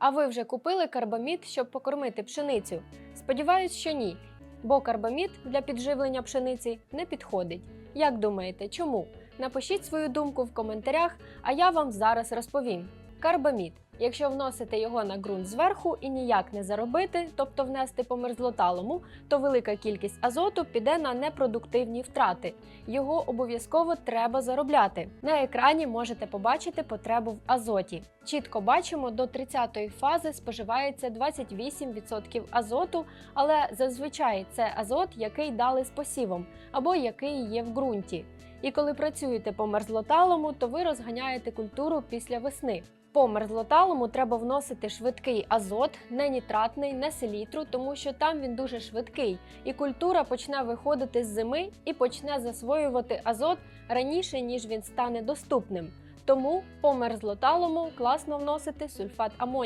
А ви вже купили карбамід, щоб покормити пшеницю? Сподіваюсь, що ні, бо карбамід для підживлення пшениці не підходить. Як думаєте, чому? Напишіть свою думку в коментарях, а я вам зараз розповім. Карбамід. Якщо вносити його на ґрунт зверху і ніяк не заробити, тобто внести по мерзлоталому, то велика кількість азоту піде на непродуктивні втрати. Його обов'язково треба заробляти. На екрані можете побачити потребу в азоті. Чітко бачимо, до 30-ї фази споживається 28% азоту, але зазвичай це азот, який дали з посівом або який є в ґрунті. І коли працюєте по мерзлоталому, то ви розганяєте культуру після весни. По мерзлоталому треба вносити швидкий азот, не нітратний, не селітру, тому що там він дуже швидкий, і культура почне виходити з зими і почне засвоювати азот раніше, ніж він стане доступним. Тому по мерзлоталому класно вносити сульфат амонію.